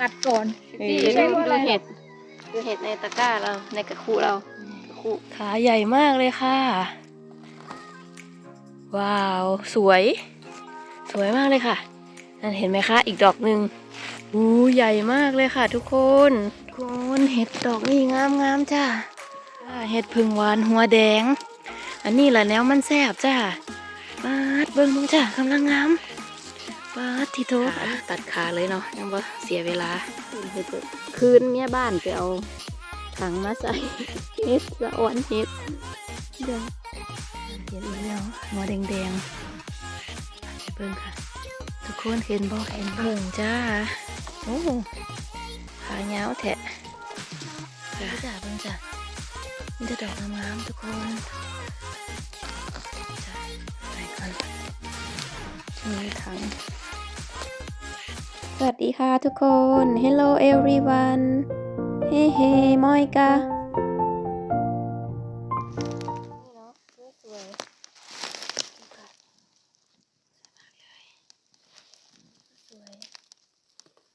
ตัดก่อนเออไม่ใช่ว่าอะไรดูหรเห็อกดดูเห็ดในตะกร้าเราในกระคุเรากระคุขาใหญ่มากเลยค่ะ ว้าว สวย สวยมากเลยค่ะนั่นเห็นไหมคะอีกดอกหนึ่งอู้ใหญ่มากเลยค่ะ ทุกคนทุกคนเห็ดดอกนี่งามงามๆจ้าอ่าเห็ดพึ่งหวานหัวแดง อันนี้แหละแนวมันแซ่บจ้าปาดเบิ้งมึงจ้ากำลังงาม ปาดทีโทตัดขาเลยเนาะยังบ่เสียเวลาเห็ดคืนเมียบ้านไปเอาถังมาใส่เห็ดสะอ่อนเห็ดเดี๋ยวเห็นอีกแล้วหัวแดงๆไปเบิ่งค่ะ ทุกคนเห็นบ่เห็นเบิ่งจ้าโอ้ขายาวแทะจ้าจ้าเบิ่งจ้ามันจะดอกงามๆทุกคนจ้าไปก่อนมีถัง สวัสดีค่ะทุกคน Hello everyone เฮ้เฮ้มอยกานี่เนาะสวยสวย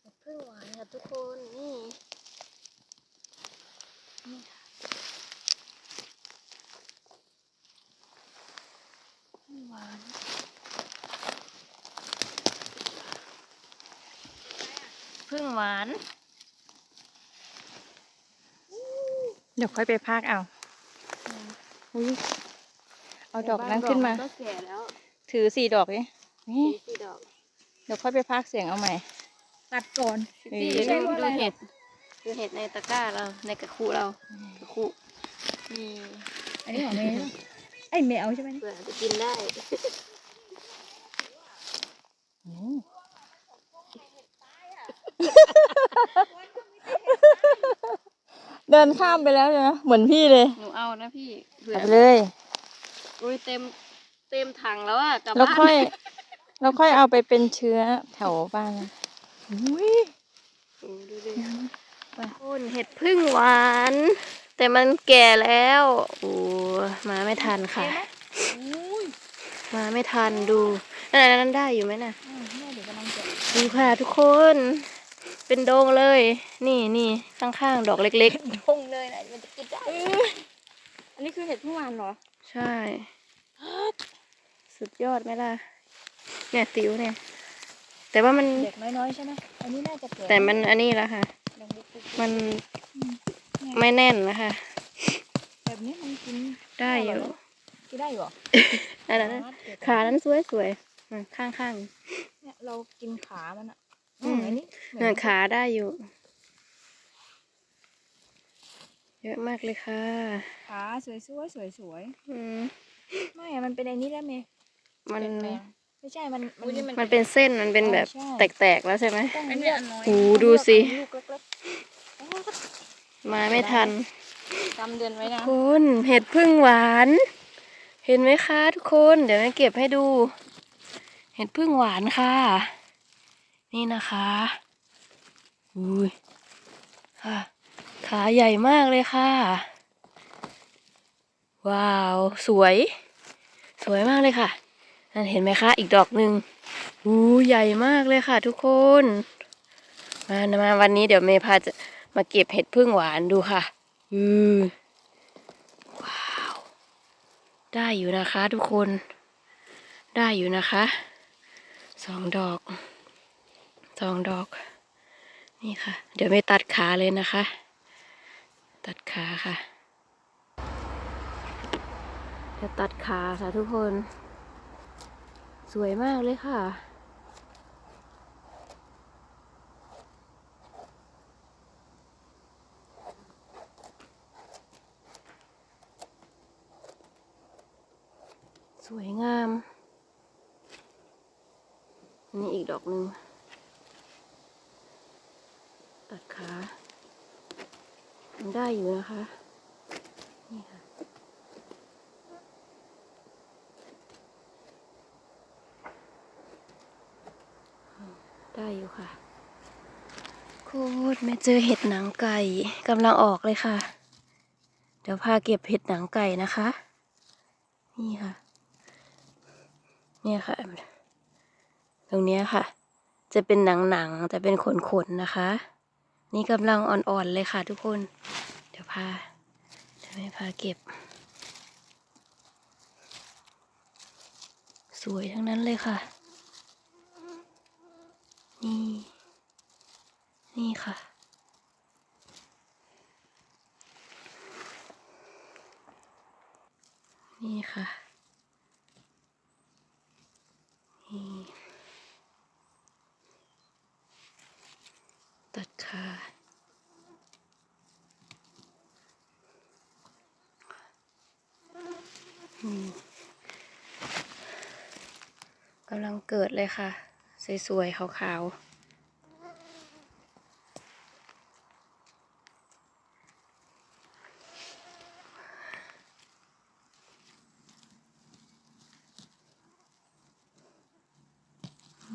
เห็ดพึ่งหวานค่ะทุกคน นี่นี่ค่ะหวาน พึ่งหวาน เดี๋ยวค่อยไปพากเอาอุ้ยเอาดอกนั้นขึ้นมา ก็แก่แล้วถือสี่ดอกนี่นี่สี่สี่ดอก เดี๋ยวค่อยไปพากเสียงเอาใหม่ ตัดก่อนเออไม่ใช่ว่าอะไรดูหรเห็อกดดูเห็ดในตะกร้าเราในกระคุเรากระคุนี่อันนี้ของเมย์ไอ้ยเมย์เอาใช่ไหมเผื่อจะกินได้ เดินข้ามไปแล้วใช่ไหมเหมือนพี่เลยหนูเอานะพี่เผื่อเอาไปเลย อุ้ยเต็มเต็มถังแล้วอะกลับแล้วบ้านค่อย แล้วค่อยเอาไปเป็นเชื้อแถวบ้านนะอุ้ยอืมดูดิคุณเห็ดพึ่งหวาน แต่มันแก่แล้วโอ้มาไม่ทันค่ะมาไม่ทันดูนั่นนั้นได้อยู่ไหมน่ะ แม่เดี๋ยวกำลังจะดูค่ะทุกคน เป็นโดงเลย นี่นี่ข้างๆ ดอกเล็กทงเลยนะมันจะกินได้ อันนี้คือเห็ดเมื่อวานเหรอๆใช่ สุดยอดไหมล่ะ เนี่ยติ๋วเนี่ย แต่ว่ามันเด็กน้อยๆใช่ไหมอันนี้น่าจะแก่แต่มันอันนี้แล้วค่ะยังเล็กๆมันไม่แน่นนะคะแบบนี้มันกินได้อยู่ กินได้อยู่เหรออันนั้นสามารถเก็บขานั้นสวยๆอืมข้างเนี่ยเรากินขามันอะ อืมอันนี้ๆเนี่ยขาได้อยู่ เยอะมากเลยค่ะ ขาสวยสวยสวยสวยอืมๆไม่อะมันเป็นไอ้นี้แล้วเมย์มันแปลงๆไม่ใช่มันมัน มันเป็นเส้นมันเป็นแบบอ๋อใช่แตกๆแล้วใช่ไหม ต้องเลือกโอ้ดูสิ ลูกเล็กมาไม่ทันๆจำเดือนไว้นะ คุณเห็ดพึ่งหวาน เห็นไหมคะทุกคน เดี๋ยวแม่เก็บให้ดู เห็ดพึ่งหวานค่ะ นี่นะคะอุ้ยค่ะ ขาใหญ่มากเลยค่ะ ว้าว สวย สวยมากเลยค่ะ นั่นเห็นไหมคะ อีกดอกหนึ่งอู้ใหญ่มากเลยค่ะ ทุกคน มามาวันนี้เดี๋ยวเมย์พาจะมาเก็บเห็ดพึ่งหวานดูค่ะ อือว้าว ได้อยู่นะคะ ทุกคน ได้อยู่นะคะ สองดอก สองดอก นี่ค่ะ เดี๋ยวไม่ตัดขาเลยนะคะ ตัดขาค่ะเดี๋ยวตัดขาค่ะทุกคน สวยมากเลยค่ะ สวยงาม อันนี้อีกดอกหนึ่ง ตัดขามันได้อยู่นะคะ นี่ค่ะ ได้อยู่ค่ะโคตรไม่ เจอเห็ดหนังไก่กำลังออกเลยค่ะ เดี๋ยวพาเก็บเห็ดหนังไก่นะคะ นี่ค่ะ เนี่ยค่ะ ตรงนี้ค่ะ จะเป็นหนังๆจะเป็นขนๆนะคะ นี่กำลังอ่อนๆเลยค่ะทุกคน เดี๋ยวพาเดี๋ยวแม่พาเก็บ สวยทั้งนั้นเลยค่ะ นี่ นี่ค่ะ นี่ค่ะ นี่ตัดขาอืมกำลังเกิดเลยค่ะ สวยๆขาวๆ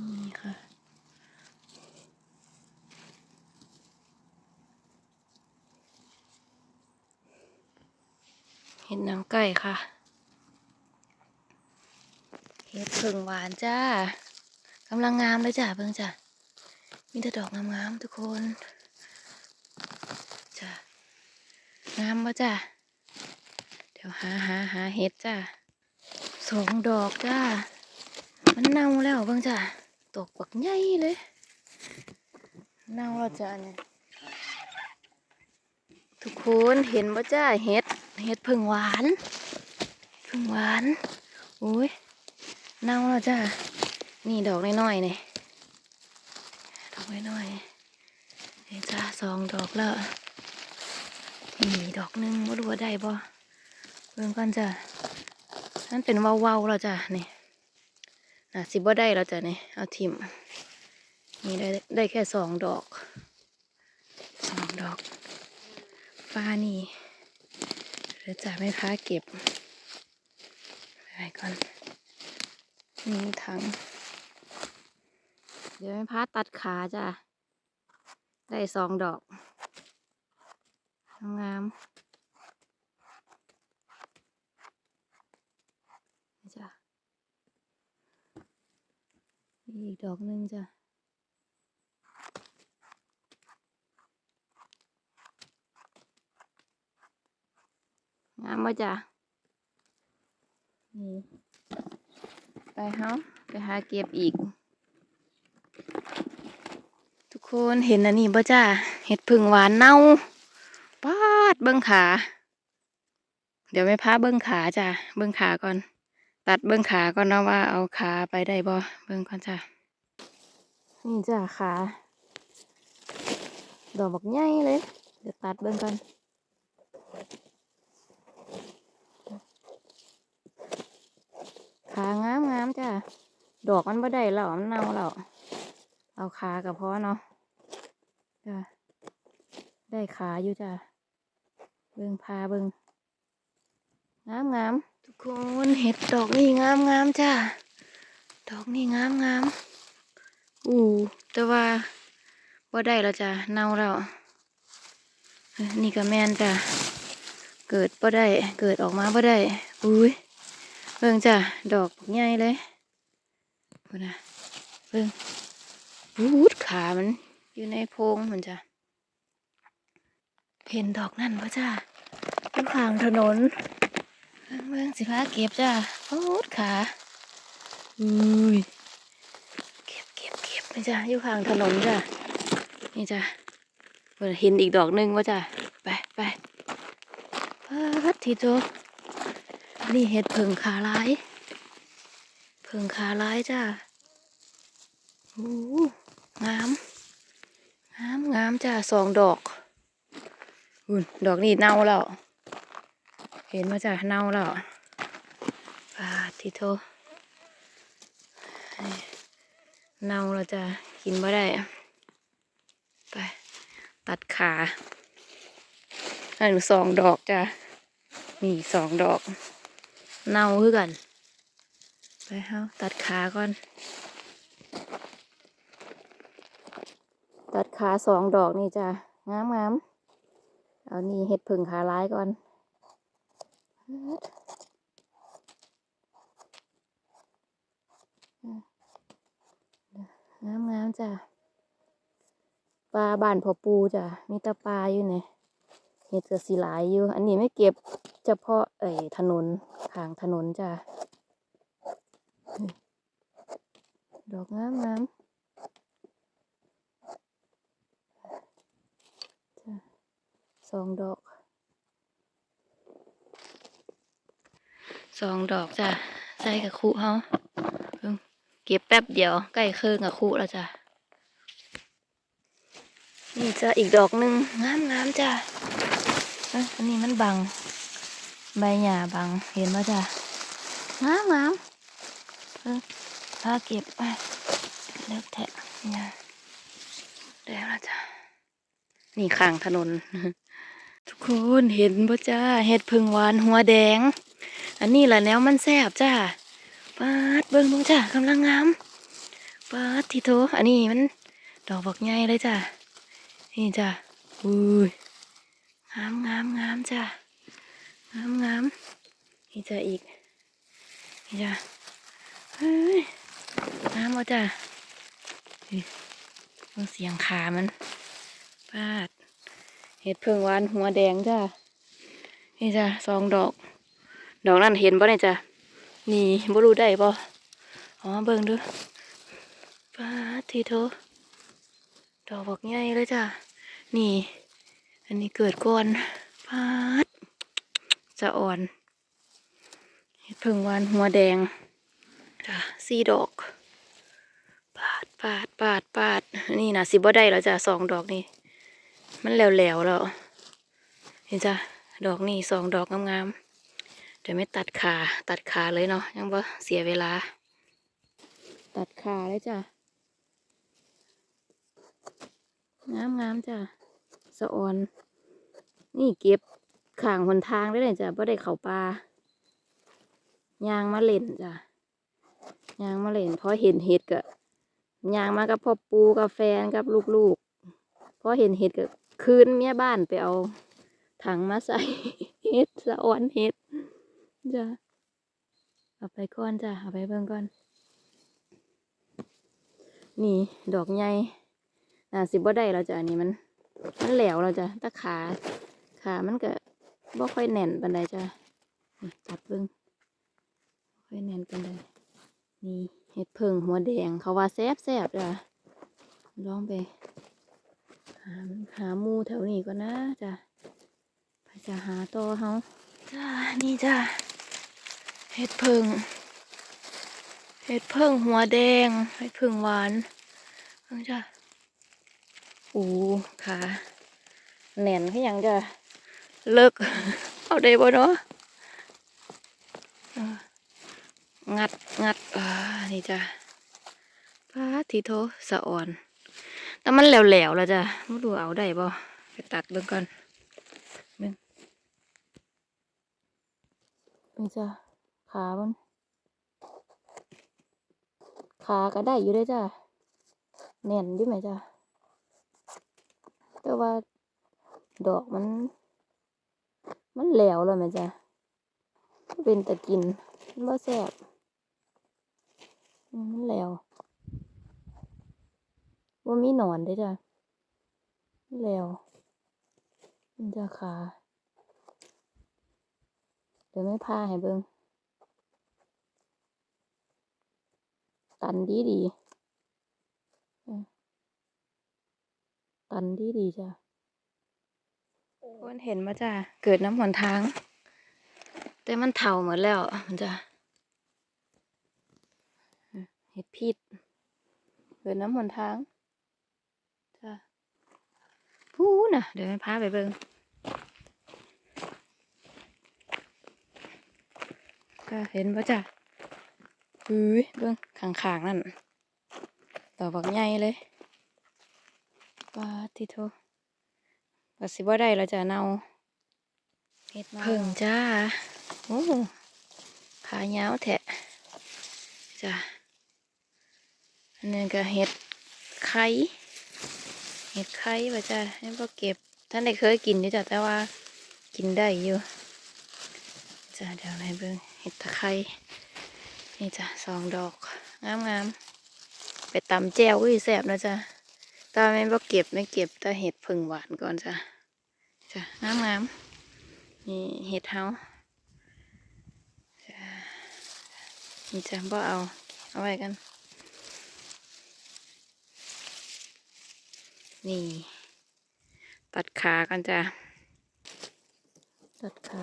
นี่ค่ะ ไก่ค่ะ เห็ดผึ่งหวานจ้ากำลังงามเลยจ้ะเบิ่งจ้ะ มีแต่ดอกงามๆทุกคนจ้ะงามปะจ้ะ เดี๋ยวหาหาหาเห็ดจ้ะสองดอกจ้า มันเน่าแล้วเบิ่งจ้ะ ตกบักใหญ่เลย เน่าแล้วจ้ะเนี่ยทุกคนเห็นปะจ้าเห็ด เห็ดผึ่งหวานผึ่งหวานโอ้ยเน่าแล้วจ้านี่ดอกน้อยๆนี่ดอกน้อยๆนี่จ้าสองดอกแล้วนี่ดอกหนึงว่าดูว่าได้บ่เบิ่งก่อนจ้านั่นเป็นว้าๆแล้วจ้านี่น่ะสิบ่ได้แล้วจ้ะนี่เอาทิมนี่ได้ได้แค่สองดอกสองดอกฟ้านี่ ดี๋ยวจะไม่พ้าเก็บไปก่อนนี่ถัง เดี๋ยวไม่พ้าตัดขาจ้ะ ได้สองดอก งามๆนี่จ้ะอีกดอกหนึ่งจ้ะ งามมาจ้ะนี่ไปเฮาไปหาเก็บอีก ทุกคนเห็นอันนี้บ่จ้าเห็ดผึ่งหวานเน่าปาดเบิ้งขา เดี๋ยวไม่พาเบิ้งขาจ้ะเบิ้งขาก่อน ตัดเบิ้งขาก่อนนะว่าเอาขาไปได้บ่เบิ้งก่อนจ้ะนี่จ้ะขาดอกบักใหญ่เลย เดี๋ยวตัดเบิ้งก่อน ขางามงามจ้ะ ดอกมันบ่ได้แล้วมันเน่าแล้ว เอาขากับพอเนาะจ้ะได้ขาอยู่จ้ะ เบิ่งพาเบิ่งงามงามทุกคนเห็ดดอกนี่งามงามจ้ะ ดอกนี่งามงามอู้แต่ว่าบ่ได้แล้วจ้ะเน่าแล้วนี่ก็แมนจ้ะ เกิดบ่ได้ เกิดออกมาบ่ได้ อุ้ย เบิ่งจ้ะดอกใหญ่เลยพูนะเบิ่งวูดขามันอยู่ในโพรงมันจ้ะเห็นดอกนั่นปะจ้ะอยู่ข้างถนนเบิ่งเบิ่งสิพาเก็บจ้ะวูดขาอุ้ยเก็บเก็บเก็บนี่จ้ะอยู่ข้างถนนจ้ะนี่จ้ะเห็นอีกดอกหนึงวะจ้ะไปไปพัดทีโต นี่เห็ดเผิงขาลายเผิงขาลายจ้าโอ้งาม งามงามจ้าสองดอกอุ่นดอกนี่เน่าแล้ว เห็นมาจ้าเน่าแล้วปาทิโทเน่าแล้วจ้ากินไม่ได้ ไป ตัดขาอันสองดอกจ้านี่สองดอก เน่าคือกัน ไปเฮาตัดขาก่อน ตัดขาสองดอกนี่จ้ะงามงามเอานี่เห็ดผึ่งขาร้ายก่อนงามงามๆจ้ะปลาบ้านพอปูจ้ะมีแตาปลาอยู่เนี่ยเห็ดก็สีหลายอยู่ อันนี้ไม่เก็บเฉพาะเอ่ยถนน ทางถนนจ้ะดอกงามงามจ้ะสองดอกสองดอกจ้ะใส่กับคุเฮาเก็บแป๊บเดียวใกล้เคืองกับคุแล้วจ้ะนี่จ้ะอีกดอกหนึ่งงามงามๆจ้ะอันนี้มันบัง ใบหญ้าบังเห็นไหมจ้ะงามงามเพิ่งพาเก็บไปเลิกแทะเนี่ยได้แล้วจ้ะนี่ข้างถนน ทุกคนเห็นบ่จ้าเห็ดพึ่งหวานหัวแดง อันนี้แหละแนวมันแซ่บจ้าปาดเบิ่งเบิ่งจ้ากำลังงามปาดทีโทอันนี้มันดอกบักใหญ่เลยจ้านี่จ้าอุ้ยงามงามงามจ้า งามงามนี่จ้าอีกนี่จ้าเฮ้ยงามว่จ้านี่เบิ่งเสียงขามันปาด เห็ดเพิ่งวานหัวแดงจ้านี่จ้าสองดอก ดอกนั้นเห็นป่ะเนี่ยจ้ะนี่บ่รู้ได้ป่ะอ๋อเบิ่งดูปาดทีโทดอกบอกใหญ่เลยจ้ะนี่ อันนี้เกิดก่อนปาด จะอ่อนเห็ดพึ่งวานหัวแดงจ้ะสี่ดอก ปาดปาดปาดปาด นี่นะสิบ่ได้แล้วจ้ะสองดอกนี่ มันแหลวๆแล้ว เห็นจ้ะ ดอกนี่สองดอกงามๆ เดี๋ยวไม่ตัดขาตัดขาเลยเนาะ ยังบ่เสียเวลา ตัดขาเลยจ้ะ งามงามๆจ้ะ สะออน นี่เก็บ ข่างหนทางได้เลยจ้ะบ่ได้เข้าป่ายางมาเล่นจ้ะยางมาเล่นเพราะเห็นเห็ดกะยางมากับพ่อปูกับแฟนกับลูกๆเพราะเห็นเห็ดกะคืนเมียบ้านไปเอา ถังมาใส่เห็ดสะออนเห็ดจ้ะเอาไปก่อนจ้ะเอาไปเบิ่งก่อนนี่ดอกใหญ่น่าสิบ่ได้แล้วจ้ะอันนี้มัน มันแหลวแล้วจ้ะตะขาขามันก็ บ่ค่อยแน่นปานใดจ้ะนี่จับเบิ่งบ่ค่อยแน่นปานใดนี่เห็ดเพิงหัวแดงเขาว่าแซ่บแซ่บจ้ะลองไป หาหาหมูแถวนี้ก่อนนะจ้ะไปจะหาต่อเฮาจ้านี่จ้าเห็ดเพิงเห็ดเพิงหัวแดงเห็ดเพิงหวานเพิ่งจ้าโอ้ขาแหน่นขึ้นยังจ้า เลิกเอาได้บ่เนาะงัดงัดอ่านี่จ้าพาทีโทสะอ่อน แต่มันแหลวๆแล้วจ้ะไม่รู้เอาได้บ่ไปตัดเบิ่งก่อนนี่จ้ะขามันขาก็ได้อยู่เด้วยจ้ะแน่นอยู่ไหมจ้ะแต่ว่าดอกมัน มันแหลวแล้วไหมจ้ะเป็นตะกินมันบ่แซ่บมันแหลวว่ามีหนอนเด้วยจ้ะมันแหลวนี่จ้ะขาเดี๋ยวไม่พาให้เบิงตันดีดีตันดีดีจ้ะ คนเห็นมาจ้ะเกิดน้ำหนทาง แต่มันเถ่าหมดแล้วมันจะเห็ดพิษเกิดน้ำหนทางจ้ะพูน่ะเดี๋ยวไม่พาไปเบิงก็เห็นปะจ้ะอุ้ยเบิ่งขางๆนั่นดอบักใหญ่เลยปาดทิโท ก็สิบ่ได้แล้วจ้ะเนาเห็ดเพิ่งจ้าโอ้ขายาวแทะจ้ะอันนี้ก็เห็ดไข่เห็ดไข่ปะจ้ะให้พอเก็บท่านได้เคยกินอยู่จ้ะแต่ว่ากินได้อยู่จ้ะเดี๋ยวให้เบิ่งเห็ดตะไคร้นี่จ้ะสองดอกงามงามๆไปไปตำแจ่วก็แซ่บนะจ๊ะ ตาไม่บ่เก็บไม่เก็บต่เห็ดผึ่งหวานก่อนจ้ะจ้ะงามงามนี่เห็ดเฮาจ้ะนี่จ้ะบ่เอา เอาไว้กัน นี่ ตัดขากันจ้ะตัดขา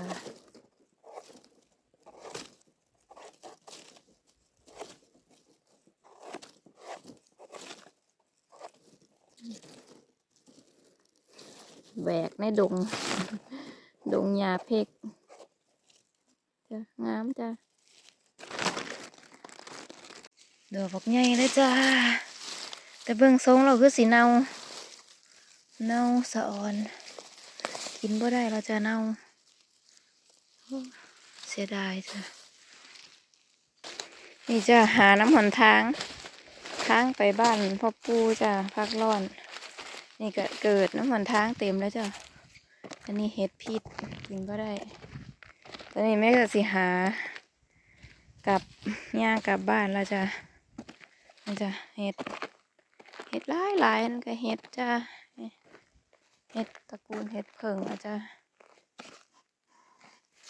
แหวกในดง ดงยาเพกจ้ะงามจ้ะดอกบักใหญ่เลยจ้า แต่เบิ่งทรงเราคือสีเนา เนาสะออน กินบ่ได้เราจะเนาโอ้เสียดายจ้ะ นี่จะหาน้ำหนทาง ทางไปบ้านพ่อปู่จ้ะพักร้อน นี่ก็เกิดน้ำหนทางเต็มแล้วจ้ะ อันนี้เห็ดพิษกินก็ได้ ตอนนี้แม่ก็สิหากลับย่างกลับบ้านแล้วจ้ะนี่จ้ะเห็ด เห็ดหลายหลายนั่นก็เห็ดจ้ะ เห็ดตระกูลเห็ดเผิงอะจ้ะ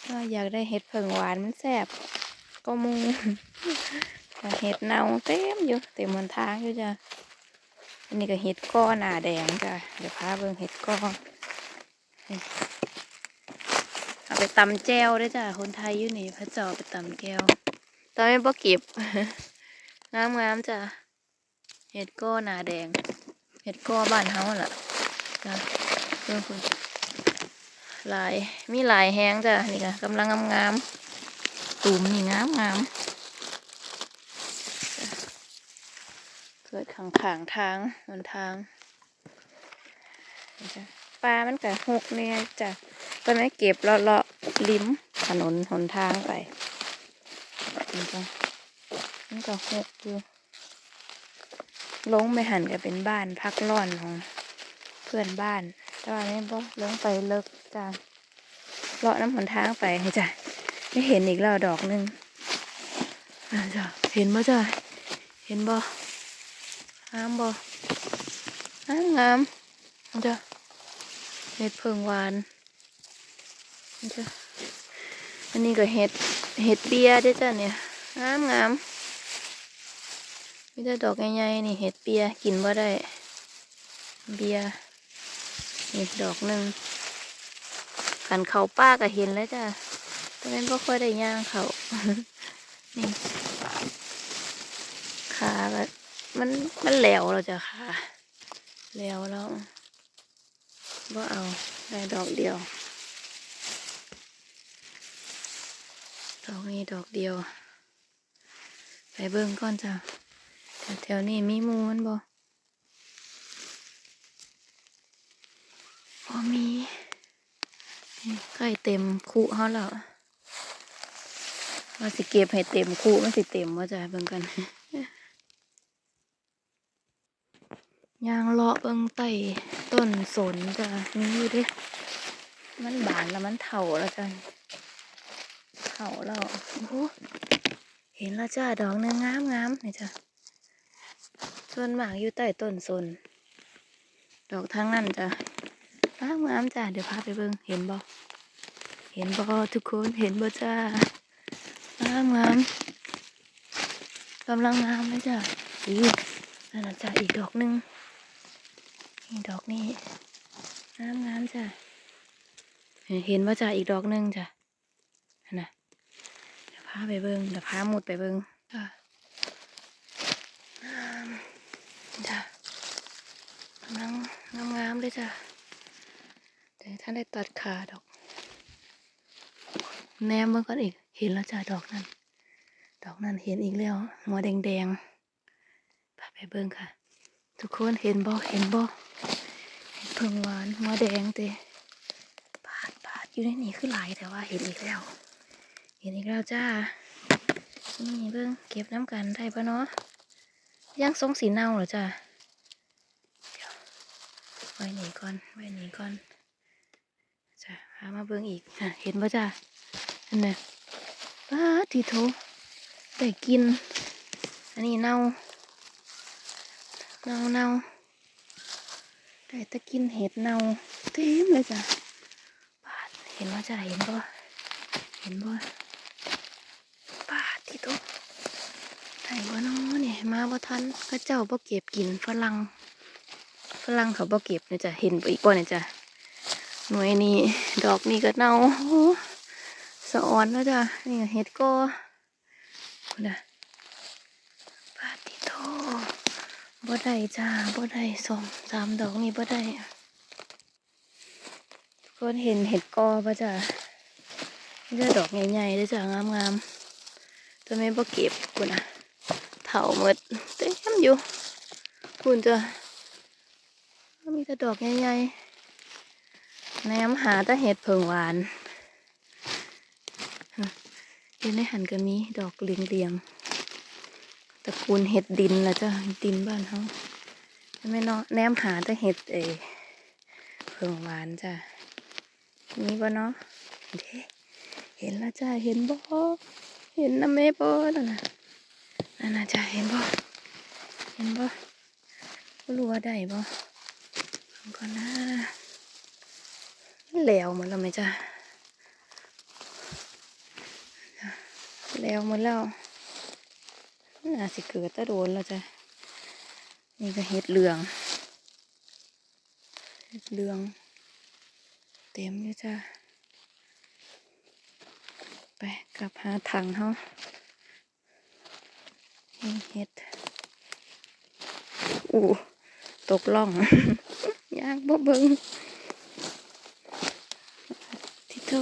ก็อยากได้เห็ดเผิงหวานมันแซ่บก็มูแต่เห็ดเนาเต็มอยู่เต็มบนทางอยู่จ้ะ อันนี้ก็เห็ดก้อหนาแดงจ้ะเดี๋ยวพาเบิ่งเห็ดก้อนเอาไปตำแจวได้จ้ะคนไทยอยู่นี่พระเจ้าเอไปตำแจวตอนนี้บ่เก็บงามงามๆจ้ะเห็ดก้อหนาแดง เห็ดก้อบ้านเฮาล่ะจ้ะเพื่อนคุณลายมีหลายแห้งจ้ะนี่ค่ะกำลังงามๆตุ่มนี่งามงามจ้ะ เกิดขังขางๆทางบนทางปลามันก็หกเนี่ยจ้ะตอนนี้เก็บเลาะๆริมถนนหนทางไปนี่จ้ะมันก็หกอยู่ลงไปหันก็เป็นบ้านพักร้อนของเพื่อนบ้าน แต่ว่าไม่บ่ลงไปเลิกจ้าเลาะน้ำหนทางไปจ้ะไม่เห็นอีกแล้วดอกหนึ่งอ่าจ้ะเห็นบ่จ้ะเห็นบ่ งามบ่งามงามนี่จ้ะเห็ดเพิงหวานนี่จ้ะอันนี้ก็เห็ดเห็ดเบียเด้จ้ะเนี่ยงามงามมีแต่ดอกใหญ่ๆนี่เห็ดเบียกินบ่ได้ เบียนี่ดอกหนึ่งกันเขาป้าก็เห็นแล้วจ้ะตอนนั้นก็ค่อยได้ย่างเขานี่ มันมันแหลวเราจะขาแหลวแล้วบ่เอาได้ดอกเดียว ดอกนี้ดอกเดียว ไปเบิ่งก่อนจ้ะแถวนี้มีมูมันบ่บ่มีใกล้เต็มคุเฮาแล้วว่าสิเก็บให้เต็มคุมันสิเต็มว่าจะเบิ่งกัน ยางเลาะเบิ่งใต้ต้นสนจ้ะมีอยู่ด้มันบานแล้วมันเถาแล้วจ้ะเถาแล้วโอ้โหเห็นแล้วจ้าดอกหนึงงามงามนี่จ้ะส่วนมากอยู่ใต้ต้นสน ดอกทางนั้นจ้ะงามงามจ้ะเดี๋ยวพาไปเบิ่งเห็นบ่เห็นบ่ทุกคนเห็นบ่จ้างามงามกำลังงามเลยจ้ะอู้นั่นจ้ะอีกดอกหนึ่ง นี่ดอกนี้งามงามๆจ้ะ เห็นว่าจ้ะอีกดอกหนึงจ้ะนั่นน่ะเดี๋ยวพาไปเบิ่งเดี๋ยวพามุดไปเบิ่งจ้ะจ้ะกำลังงามๆเลยจ้ะแต่ท่านได้ตัดขาดอก แนมเมื่อก่อนอีก เห็นแล้วจ้ะดอกนั้น ดอกนั้นเห็นอีกแล้วหัวแดงๆพาไปเบิ่งค่ะ ทุกคนเห็นบ่เห็นบ่เห็นเพิ่งหวานหัวแดงเตะปาดปาดอยู่ในนี้คือหลายแต่ว่าเห็นอีกแล้ว เห็นอีกแล้วจ้า นี่เบิ่งเก็บน้ำกันได้ปะเนาะย่างทรงสีเน่าเหรอจ้ะเดี๋ยวไว้หนีก่อนไว้หนีก่อนจ้ะพามาเบิ่งอีกเห็นปะจ้ะอันน่ะป้าทีโถได้กิน อันนี้เน่า เน่าเน่าได้ตะกินเห็ดเน่าเต็มเลยจ้ะปาดเห็นว่าจะเห็นบ่เห็นบ่ปาดที่โต๊ะได้บ่เนาะเนี่ยมาบ่ทันก็เจ้าบ่เก็บกินฝรั่งฝรั่งเขาบ่เก็บเนี่ยจ้ะเห็นบ่อีกบ่เนี่ยจ้ะหน่วยนี้ดอกนี้ก็เน่าสะออนแล้วจ้ะนี่เห็ดก็คุณน่ะปาดที่โต บ่ได้จ้าบ่ได้สองสามดอกนี่บ่ได้ทุกคนเห็นเห็ดกอป่ะจ้านี่จะดอกใหญ่ๆเลยจ้างามๆแต่ไม่บ่เก็บคุณนะเถาหมดเต็มอยู่คุณจ้ะมีแต่ดอกใหญ่ๆแนมหาแต่เห็ดเพิงหวานฮะอยู่ในหันก็มีดอกเลียงๆ ตระกูลเห็ดดินละจ้ะดินบ้านเขาไม่เนาะแนมหาแต่เห็ดเอเพิ่งหวานจ้ะมีบ่เนาะเด้เห็นแล้วจ้ะเห็นบ่เห็นนะแม่บ่นั่นน่ะนั่นน่ะจ้ะเห็นบ่เห็นบ่บ่รู้ว่าได้บ่เบิ่งก่อนนะแล้วหมดแล้วไหมจ้ะแล้วหมดแล้ว น่าสิเกิดตะโดนแล้วจ้ะนี่ก็เห็ดเหลืองเห็ดเหลือง เต็มอยู่จ้ะไปกลับหาถังเขานี่เห็ดอู้ตกล่องยากบ่เบิงทิโต